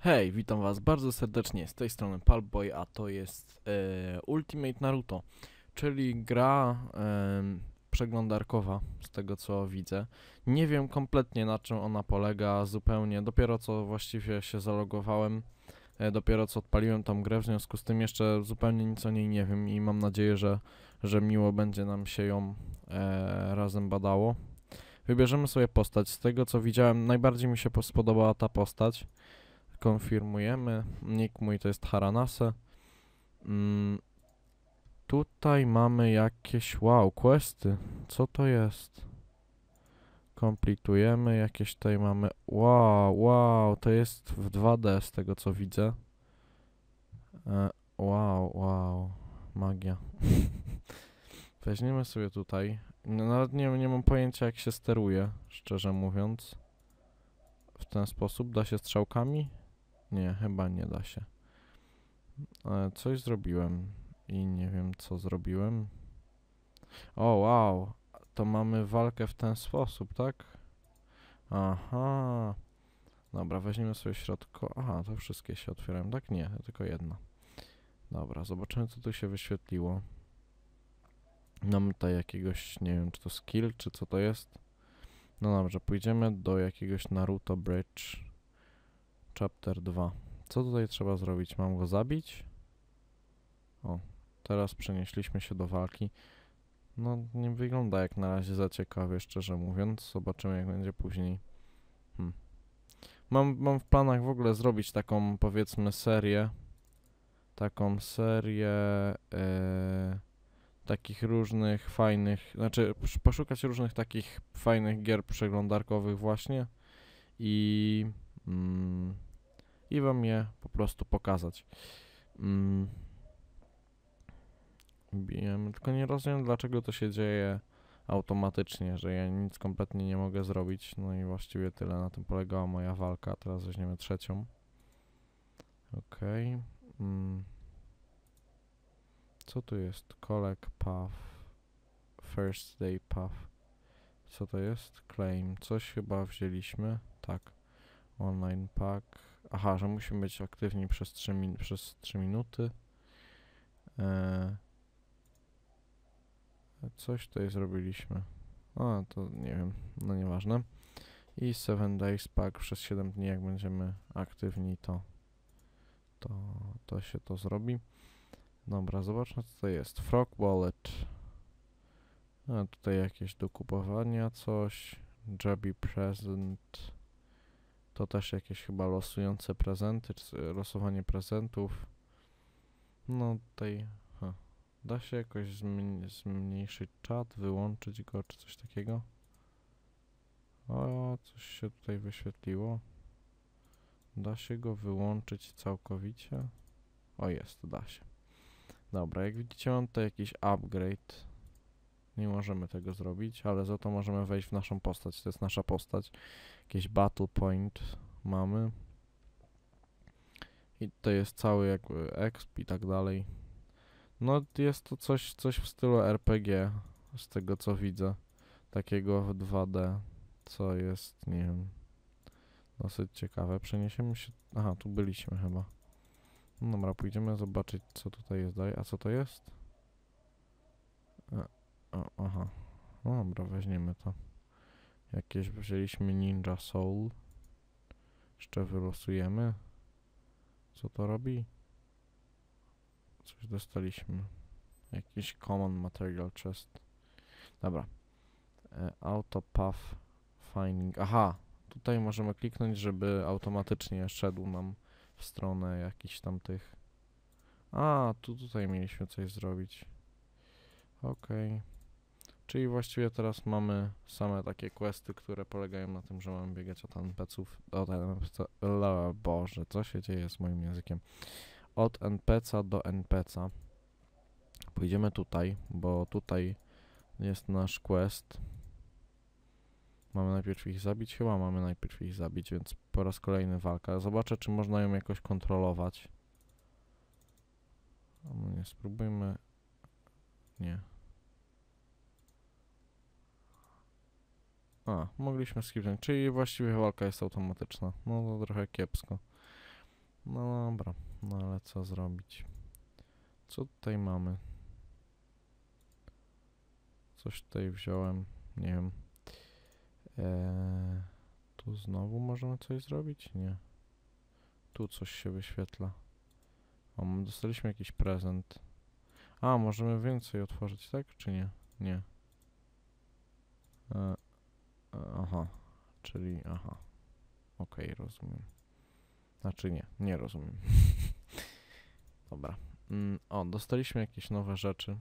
Hej, witam was bardzo serdecznie z tej strony Palboy, a to jest e, Ultimate Naruto, czyli gra przeglądarkowa, z tego co widzę. Nie wiem kompletnie na czym ona polega, zupełnie, dopiero co właściwie się zalogowałem, e, dopiero co odpaliłem tą grę, w związku z tym jeszcze zupełnie nic o niej nie wiem i mam nadzieję, że, że miło będzie nam się ją e, razem badało. Wybierzemy sobie postać, z tego co widziałem najbardziej mi się spodobała ta postać konfirmujemy. Nick mój to jest Haranase. Mm, tutaj mamy jakieś, wow, questy. Co to jest? Kompletujemy, jakieś tutaj mamy, wow, wow, to jest w 2D z tego co widzę. E, wow, wow, magia. Weźmiemy sobie tutaj. No, nawet nie, nie mam pojęcia jak się steruje, szczerze mówiąc. W ten sposób da się strzałkami? Nie, chyba nie da się. E, coś zrobiłem i nie wiem co zrobiłem. O, wow. To mamy walkę w ten sposób, tak? Aha. Dobra, weźmiemy sobie środko. Aha, to wszystkie się otwierają, tak? Nie, tylko jedna. Dobra, zobaczymy co tu się wyświetliło. Mamy tutaj jakiegoś, nie wiem czy to skill, czy co to jest. No dobrze, pójdziemy do jakiegoś Naruto Bridge. Chapter 2. Co tutaj trzeba zrobić? Mam go zabić? O, teraz przenieśliśmy się do walki. No, nie wygląda jak na razie za ciekawie, szczerze mówiąc. Zobaczymy jak będzie później. Hmm. Mam, mam w planach w ogóle zrobić taką, powiedzmy, serię. Taką serię e, takich różnych fajnych, znaczy poszukać różnych takich fajnych gier przeglądarkowych właśnie i mm, i wam je po prostu pokazać. Mm. Tylko nie rozumiem dlaczego to się dzieje automatycznie, że ja nic kompletnie nie mogę zrobić. No i właściwie tyle na tym polegała moja walka. Teraz weźmiemy trzecią. Okej. Mm. Co tu jest? Collect path. First day path. Co to jest? Claim. Coś chyba wzięliśmy. Tak. Online pack. Aha, że musimy być aktywni przez 3, min przez 3 minuty. Eee, coś tutaj zrobiliśmy. A, to nie wiem, no nieważne. I 7 days pack przez 7 dni, jak będziemy aktywni, to, to, to się to zrobi. Dobra, zobaczmy co to jest. Frog Wallet. A, tutaj jakieś do kupowania coś. Jabby Present. To też jakieś chyba losujące prezenty, czy losowanie prezentów. No tutaj ha, da się jakoś zmni- zmniejszyć czat, wyłączyć go, czy coś takiego. O, coś się tutaj wyświetliło. Da się go wyłączyć całkowicie? O, jest, da się. Dobra, jak widzicie mam tutaj jakiś upgrade. Nie możemy tego zrobić, ale za to możemy wejść w naszą postać. To jest nasza postać. Jakiś battle point mamy. I to jest cały jakby exp i tak dalej. No jest to coś, coś w stylu RPG, z tego co widzę. Takiego w 2D, co jest, nie wiem, dosyć ciekawe. Przeniesiemy się... Aha, tu byliśmy chyba. No dobra, pójdziemy zobaczyć co tutaj jest dalej. A co to jest? O, aha. No dobra, weźmiemy to. Jakieś wzięliśmy Ninja Soul. Jeszcze wylosujemy. Co to robi? Coś dostaliśmy. Jakiś Common Material Chest. Dobra. E, auto Path Finding. Aha! Tutaj możemy kliknąć, żeby automatycznie szedł nam w stronę jakichś tamtych. A, tu tutaj mieliśmy coś zrobić. Okej. Czyli właściwie teraz mamy same takie questy, które polegają na tym, że mamy biegać od NPC-ów, od NPC, Boże, co się dzieje z moim językiem? Od NPC do NPC. Pójdziemy tutaj, bo tutaj jest nasz quest. Mamy najpierw ich zabić? Chyba mamy najpierw ich zabić, więc po raz kolejny walka. Zobaczę, czy można ją jakoś kontrolować. No nie, spróbujmy. Nie. A, mogliśmy skipnąć, czyli właściwie walka jest automatyczna. No to trochę kiepsko. No dobra, no ale co zrobić? Co tutaj mamy? Coś tutaj wziąłem, nie wiem. Eee, tu znowu możemy coś zrobić? Nie. Tu coś się wyświetla. O, dostaliśmy jakiś prezent. A, możemy więcej otworzyć, tak? Czy nie? Nie. E, e, aha, czyli aha. Okej, rozumiem. Znaczy nie, nie rozumiem. Dobra. Mm, o, dostaliśmy jakieś nowe rzeczy.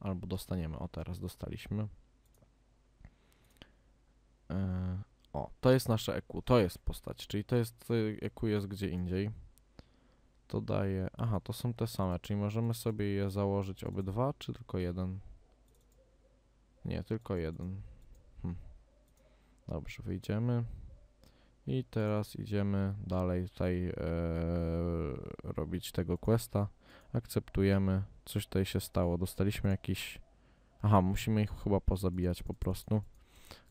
Albo dostaniemy. O, teraz dostaliśmy. E, o, to jest nasze EQ. To jest postać, czyli to jest y, EQ jest gdzie indziej. To daje... Aha, to są te same, czyli możemy sobie je założyć obydwa, czy tylko jeden? Nie, tylko jeden. Dobrze, wyjdziemy. I teraz idziemy dalej tutaj e, robić tego questa. Akceptujemy. Coś tutaj się stało. Dostaliśmy jakiś... Aha, musimy ich chyba pozabijać po prostu.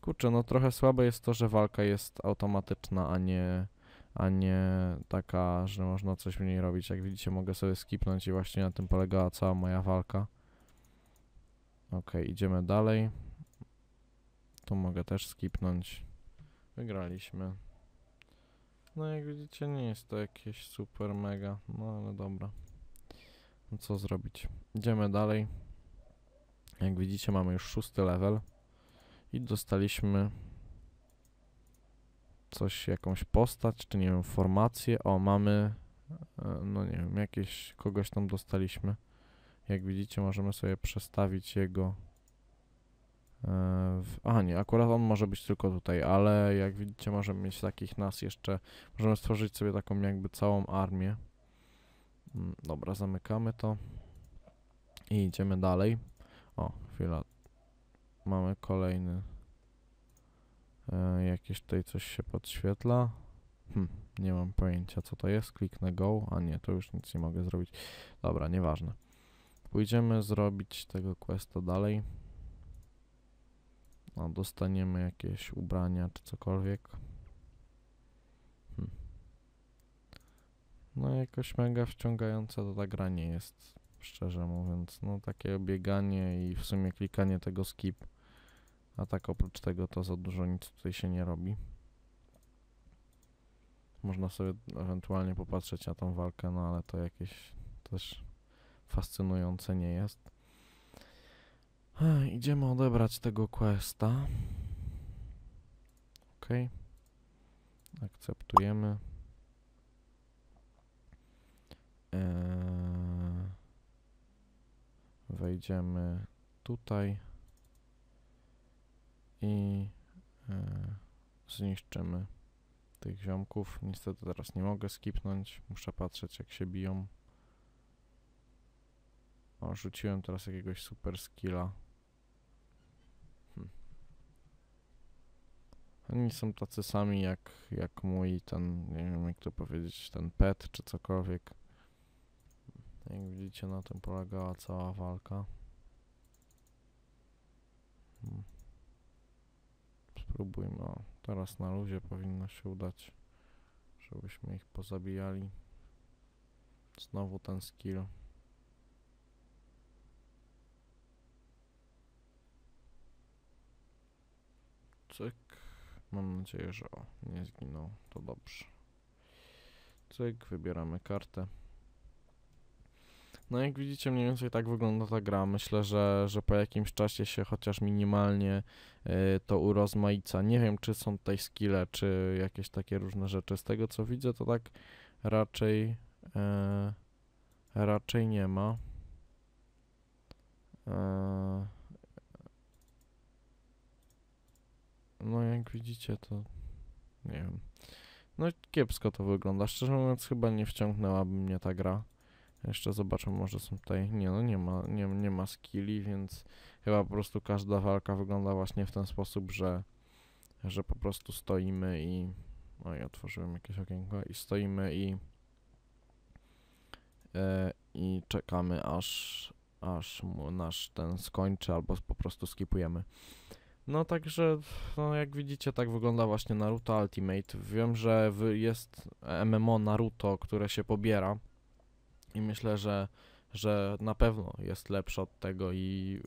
Kurczę, no trochę słabe jest to, że walka jest automatyczna, a nie, a nie taka, że można coś w niej robić. Jak widzicie, mogę sobie skipnąć i właśnie na tym polegała cała moja walka. Okej, idziemy dalej. Tu mogę też skipnąć. Wygraliśmy. No jak widzicie, nie jest to jakieś super mega, no ale dobra. No co zrobić? Idziemy dalej. Jak widzicie, mamy już szósty level. I dostaliśmy coś, jakąś postać, czy nie wiem, formację. O, mamy, e, no nie wiem, jakieś, kogoś tam dostaliśmy. Jak widzicie, możemy sobie przestawić jego... e, W, aha, nie, akurat on może być tylko tutaj, ale jak widzicie, możemy mieć takich nas jeszcze... Możemy stworzyć sobie taką jakby całą armię. Mm, Dobra, zamykamy to. I idziemy dalej. O, chwila. Mamy kolejny. E, jakieś tutaj coś się podświetla. Hm, nie mam pojęcia co to jest. Kliknę go. A nie, to już nic nie mogę zrobić. Dobra, nieważne. Pójdziemy zrobić tego questa dalej. No, dostaniemy jakieś ubrania czy cokolwiek. Hm. No jakoś mega wciągająca to ta gra nie jest, szczerze mówiąc. No takie bieganie i w sumie klikanie tego skip. A tak oprócz tego to za dużo nic tutaj się nie robi. Można sobie ewentualnie popatrzeć na tą walkę, no ale to jakieś też fascynujące nie jest. Idziemy odebrać tego questa. Ok. Akceptujemy. Eee, wejdziemy tutaj i e, zniszczymy tych ziomków. Niestety teraz nie mogę skipnąć, muszę patrzeć jak się biją. O, rzuciłem teraz jakiegoś super skilla. Oni są tacy sami jak, jak mój ten, nie wiem jak to powiedzieć, ten pet czy cokolwiek. Jak widzicie na tym polegała cała walka. Hmm. Spróbujmy. O, teraz na luzie powinno się udać, żebyśmy ich pozabijali. Znowu ten skill. Cyk. Mam nadzieję, że o, nie zginął. To dobrze. Cyk, wybieramy kartę. No jak widzicie, mniej więcej tak wygląda ta gra. Myślę, że, że po jakimś czasie się chociaż minimalnie y, to urozmaica. Nie wiem, czy są tutaj skille, czy jakieś takie różne rzeczy. Z tego co widzę, to tak raczej e, raczej nie ma. E, no jak widzicie, to nie wiem. No kiepsko to wygląda. Szczerze mówiąc, chyba nie wciągnęłaby mnie ta gra. Jeszcze zobaczę, może są tutaj. Nie, no nie ma, nie, nie ma skilli, więc chyba po prostu każda walka wygląda właśnie w ten sposób, że, że po prostu stoimy i. Oj, otworzyłem jakieś okienko i stoimy i. E, I czekamy aż, aż nasz ten skończy, albo po prostu skipujemy. No także, no jak widzicie, tak wygląda właśnie Naruto Ultimate. Wiem, że jest MMO Naruto, które się pobiera i myślę, że, że na pewno jest lepsze od tego i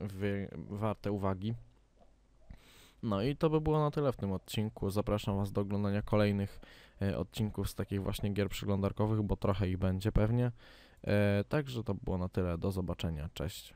yy, warte uwagi. No i to by było na tyle w tym odcinku. Zapraszam Was do oglądania kolejnych e, odcinków z takich właśnie gier przeglądarkowych, bo trochę ich będzie pewnie. E, także to było na tyle. Do zobaczenia. Cześć.